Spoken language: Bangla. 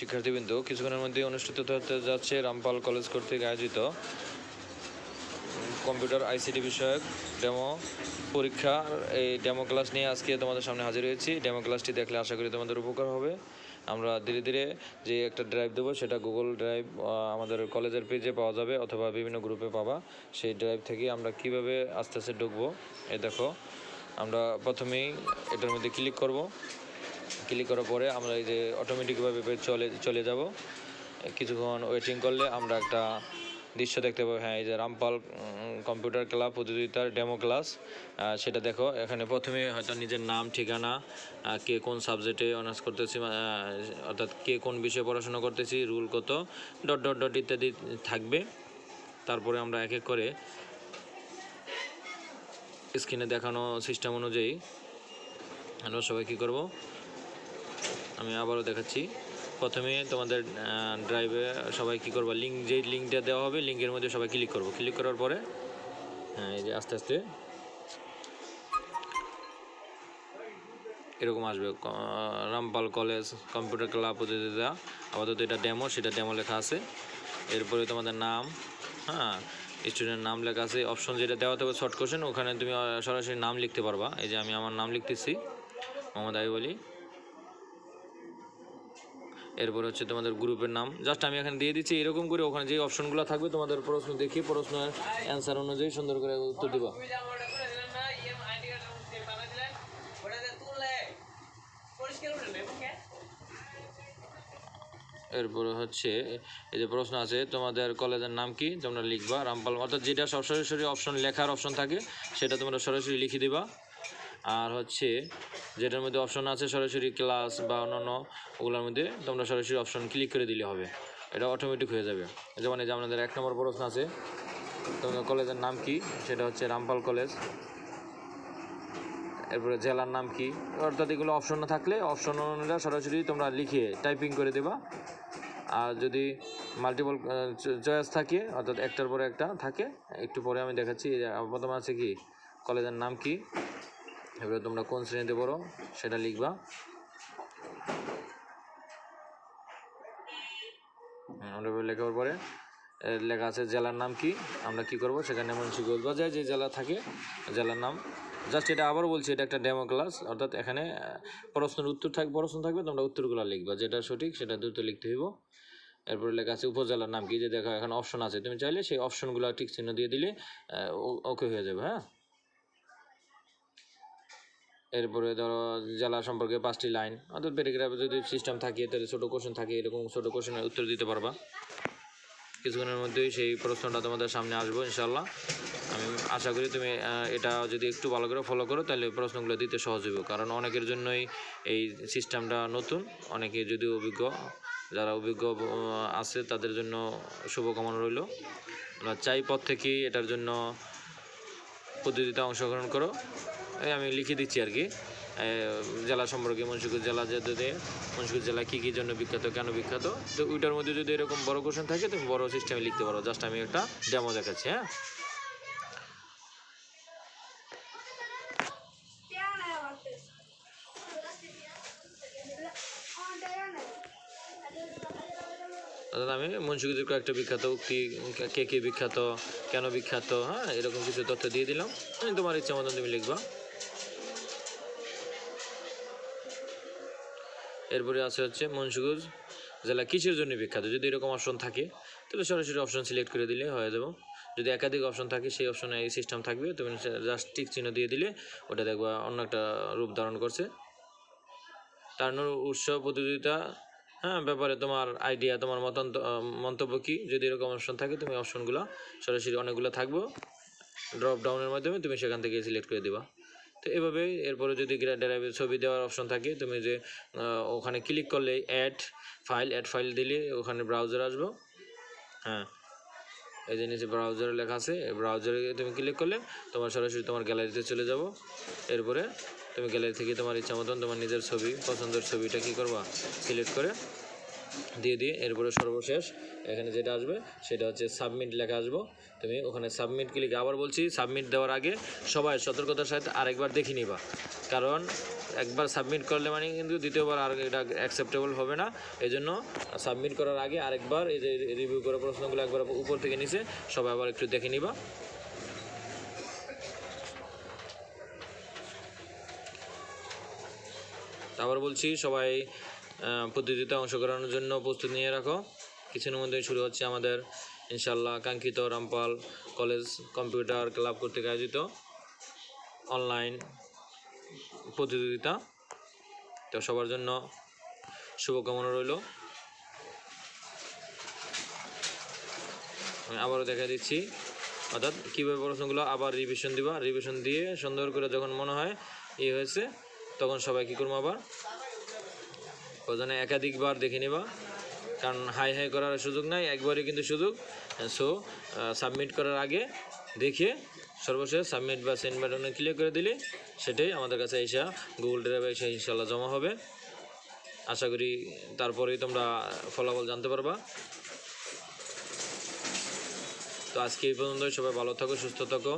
শিক্ষার্থীবৃন্দ, কিছুক্ষণের মধ্যে অনুষ্ঠিত হতে যাচ্ছে রামপাল কলেজ কর্তৃক আয়োজিত কম্পিউটার আইসিটি বিষয়ক ডেমো পরীক্ষা। এই ডেমো ক্লাস নিয়ে আজকে তোমাদের সামনে হাজির হয়েছি। ডেমো ক্লাসটি দেখলে আশা করি তোমাদের উপকার হবে। আমরা ধীরে ধীরে যে একটা ড্রাইভ দেবো, সেটা গুগল ড্রাইভ আমাদের কলেজের পেজে পাওয়া যাবে অথবা বিভিন্ন গ্রুপে পাবা। সেই ড্রাইভ থেকে আমরা কীভাবে আস্তে আস্তে ঢুকবো, এ দেখো। আমরা প্রথমেই এটার মধ্যে ক্লিক করব। ক্লিক করার পরে আমরা এই যে অটোমেটিকভাবে চলে চলে যাব। কিছুক্ষণ ওয়েটিং করলে আমরা একটা দৃশ্য দেখতে পাবো। হ্যাঁ এই যে রামপাল কম্পিউটার ক্লাব প্রতিযোগিতার ডেমো ক্লাস সেটা দেখো। এখানে প্রথমে হয়তো নিজের নাম, ঠিকানা কে কোন সাবজেক্টে অনার্স করতেছি অর্থাৎ কে কোন বিষয়ে পড়াশোনা করতেছি রুল কত ডট ডট ডট ইত্যাদি থাকবে। তারপরে আমরা এক এক করে স্ক্রিনে দেখানো সিস্টেম অনুযায়ী আমরা সবাই কী করব? আমি আবারও দেখাচ্ছি। প্রথমে তোমাদের ড্রাইভে সবাই কী করব? লিঙ্ক যেই লিঙ্কটা দেওয়া হবে লিঙ্কের মধ্যে সবাই ক্লিক করব। ক্লিক করার পরে হ্যাঁ এই যে আস্তে আস্তে এরকম আসবে। রামপাল কলেজ কম্পিউটার ক্লাব প্রতিযোগিতা আপাতত এটা ডেমো সেটা ডেমো লেখা আছে। এরপরে তোমাদের নাম হ্যাঁ স্টুডেন্ট নাম লেখা আছে। অপশন যেটা দেওয়া থাকবে শর্ট কোশ্চেন ওখানে তুমি সরাসরি নাম লিখতে পারবা। এই যে আমি আমার নাম লিখতেছি, মোহাম্মদ আইব আলী। এরপর হচ্ছে তোমাদের গ্রুপের নাম। জাস্ট আমি এখানে দিয়ে দিচ্ছি, এরকম করে ওখানে যে অপশনগুলো থাকবে, তোমাদের প্রশ্ন দেখি প্রশ্নের অ্যান্সার অনুযায়ী সুন্দর করে উত্তর দিবা। এরপরে হচ্ছে, এই যে প্রশ্ন আছে, তোমাদের কলেজের নাম কি? তোমরা লিখবা, রামপাল, অর্থাৎ যেটা সব সরাসরি অপশন লেখার অপশন থাকে, সেটা তোমরা সরাসরি লিখে দিবা। আর হচ্ছে যেটার মধ্যে অপশন আছে সরাসরি ক্লাস বা অন্যান্য, ওগুলোর মধ্যে তোমরা সরাসরি অপশন ক্লিক করে দিলে হবে। এটা অটোমেটিক হয়ে যাবে। যেমন এই যে আমাদের এক নম্বর প্রশ্ন আছে, তোমাদের কলেজের নাম কি? সেটা হচ্ছে রামপাল কলেজ। এরপরে জেলার নাম কি? অর্থাৎ এগুলো অপশন থাকলে অপশন অনুযায়ী সরাসরি তোমরা লিখে টাইপিং করে দেবা। আর যদি মাল্টিপল চয়েস থাকে, অর্থাৎ একটার পরে একটা থাকে, একটু পরে আমি দেখাচ্ছি প্রথমে আছে কি? কলেজের নাম কি? এবারে তোমরা কোন শ্রেণীতে পড়ো? সেটা লিখবা। আমরা লেখার পরে লেখা আছে জেলার নাম কি? আমরা কি করব? সেখানে মুন্সিগঞ্জ বা যায় যে জেলা থাকে, জেলার নাম। জাস্ট এটা আবার বলছি, এটা একটা ডেমো ক্লাস অর্থাৎ এখানে প্রশ্নের উত্তর থাকবে প্রশ্ন থাকবে, তোমরা উত্তরগুলো লিখবা। যেটা সঠিক, সেটা দ্রুত লিখতে হইব। এরপরে লেখা আছে উপজেলার নাম কি? যে দেখো, এখানে অপশন আছে। তুমি চাইলে সেই অপশনগুলো ঠিক চিহ্ন দিয়ে দিলে ওকে হয়ে যাবে হ্যাঁ? এরপরে ধরো জেলা সম্পর্কে পাঁচটি লাইন। অর্থাৎ প্যারাগ্রাফে যদি সিস্টেম থাকে, তাহলে ছোটো কোশ্চেন থাকে, এরকম ছোটো কোশ্চেনের উত্তর দিতে পারবা। কিছুক্ষণের মধ্যেই সেই প্রশ্নটা তোমাদের সামনে আসব ইনশাল্লাহ আমি আশা করি তুমি এটা যদি একটু ভালো করে ফলো করো, তাহলে প্রশ্নগুলো দিতে সহজ হবে কারণ অনেকের জন্যই এই সিস্টেমটা নতুন অনেকে যদি অভিজ্ঞ, যারা অভিজ্ঞ আছে, তাদের জন্য শুভকামনা রইল। আমরা চাই পথ থেকেই এটার জন্য পদ্ধতিতে অংশগ্রহণ করো। আমি লিখে দিচ্ছি আর কি। জেলা সম্পর্কে মুন্সিগঞ্জ জেলা যদি মুন্সিগঞ্জ জেলা কী কী জন্য বিখ্যাত, কেন বিখ্যাত? তো ওইটার মধ্যে যদি এরকম বড় কোশ্চেন থাকে, তুমি বড় সিস্টেমে লিখতে পারো। জাস্ট আমি একটা ডেমো দেখাচ্ছি হ্যাঁ? অর্থাৎ আমি মুন্সিগঞ্জের কয়েকটা বিখ্যাত উক্তি, কে কে বিখ্যাত, কেন বিখ্যাত হ্যাঁ এরকম কিছু তথ্য দিয়ে দিলাম। তোমার ইচ্ছা মতন তুমি লিখবা। এরপরে আছে হচ্ছে মুন্সিগঞ্জ জেলা কিসের জন্য বিখ্যাত? যদি এরকম অপশন থাকে, তাহলে সরাসরি অপশন সিলেক্ট করে দিলে হয়ে যাব। যদি একাধিক অপশন থাকে, সেই অপশনে এই সিস্টেম থাকবে, তুমি জাস্ট টিক চিহ্ন দিয়ে দিলে ওটা দেখবা অন্য একটা রূপ ধারণ করছে। তার উৎসব প্রতিযোগিতা হ্যাঁ ব্যাপারে তোমার আইডিয়া তোমার মতান্ত, মন্তব্য কী? যদি এরকম অপশন থাকে, তুমি অপশনগুলো সরাসরি অনেকগুলো থাকব। ড্রপ ডাউনের মাধ্যমে তুমি সেখান থেকে সিলেক্ট করে দিবা। তো এভাবে। এরপরে যদি ড্রাইভের ছবি দেওয়ার অপশন থাকে, তুমি যে ওখানে ক্লিক করলে অ্যাড ফাইল অ্যাড ফাইল দিলে ওখানে ব্রাউজার আসব। হ্যাঁ এই যে নিচে ব্রাউজারে লেখা আছে ব্রাউজারে তুমি ক্লিক করলে তোমার সরাসরি তোমার গ্যালারিতে চলে যাব। এরপরে তুমি গ্যালারি থেকে তোমার ইচ্ছা মতন তোমার নিজের ছবি, পছন্দের ছবিটা কী করবা? সিলেক্ট করে দিয়ে দিয়ে এরপরে সর্বশেষ এখানে যেটা আসবে, সেটা হচ্ছে সাবমিট লেখা আসব। তুমি ওখানে সাবমিট ক্লিক আবার বলছি সাবমিট দেওয়ার আগে সবাই সতর্কতার সাথে আরেকবার দেখে নিবা। কারণ একবার সাবমিট করলে মানে কিন্তু দ্বিতীয়বার আর এটা অ্যাকসেপ্টেবল হবে না। এই জন্য সাবমিট করার আগে আরেকবার এই যে রিভিউ করা প্রশ্নগুলো একবার উপর থেকে নিচে সবাই আবার একটু দেখে নিবা। আবার বলছি সবাই পদ্ধতিতে অংশগ্রহণের জন্য প্রস্তুতি নিয়ে রাখো। কিছুদিনের মধ্যে শুরু হচ্ছে আমাদের ইনশাল্লাহ কাঙ্ক্ষিত রামপাল কলেজ কম্পিউটার ক্লাব কর্তৃক আয়োজিত অনলাইন প্রতিযোগিতা। তো সবার জন্য শুভকামনা রইল। আবারও দেখা দিচ্ছি, অর্থাৎ কীভাবে প্রশ্নগুলো আবার রিভিশন দিবা। রিভিশন দিয়ে সুন্দর করে যখন মনে হয় ই হয়েছে, তখন সবাই কী করব আবার? ওজনে একাধিকবার দেখে নিবা। কারণ হাই হাই করার সুযোগ নাই, একবারই কিন্তু সুযোগ। সো সাবমিট করার আগে দেখে সর্বশেষ সাবমিট বা সেন্ড বাটনে ক্লিক করে দিলে সেটাই আমাদের কাছে এসে গুগল ড্রাইভে এসে ইনশাল্লাহ জমা হবে। আশা করি তারপরেই তোমরা ফলাফল জানতে পারবা। তো আজকে এই পর্যন্ত সবাই ভালো থাকো, সুস্থ থাকো।